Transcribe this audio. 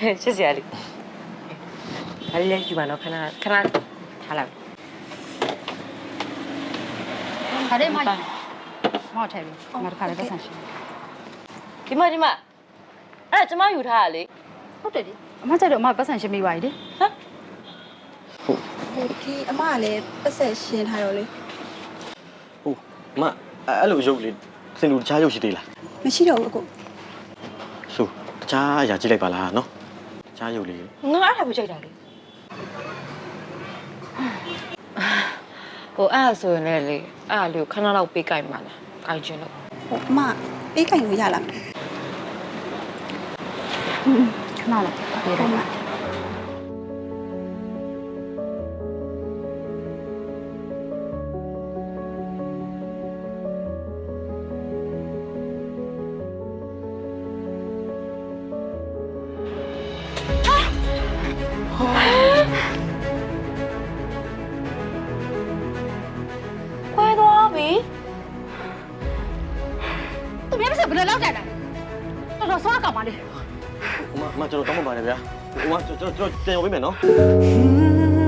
ချစ်စရာလေးဒါလေးလေးယူပါတော့ခဏခဏထားလိုက်ဒါလေးမယူမောက်ထဲပြီငါတခါလေးပတ်စံရှင်ဒီမှာဒီမှာအဲ့ဒါကျမယူထားတာလေဟုတ်တယ်ဒီအမကြိုက်တော့အမပတ်စံရှင်မိပါ ਈ လေဟိုဒီအမကလည်းပတ်ဆက်ရှင်းထားတော့လေဟုတ်အမအဲ့အဲ့လိုရုပ်လေးစင်လူတခြားရုပ်ရှိသေးလားမရှိတော့ဘူးအကိုဆိုတခြားအရာကြည့်လိုက်ပါလားနော်တ ခြားရုပ်လေးငါအဲ့ဒါကိုကြိုက်တာလေဟိုအဲ့ဒါဆိုရင်လည်းလေအဲ့ဒါလေးကိုခဏလောက်ပေးကြိုက်ပါလားကြိုက်ချင်လို့ဟိုအမပေးကင်လို့ရလားခဏလောက်ပြေးဟိုတ လိုလောက်ကြတာလဲတော်တော်ဆောရကောင်ပါလေအမအမကျွန်တော်တောင်းပန်ပါတယ်ဗျာဟိုအမကျွန်တော်ကျွန်တော်ပြန်ရောက်ပေးမယ်နော် Mm-hmm.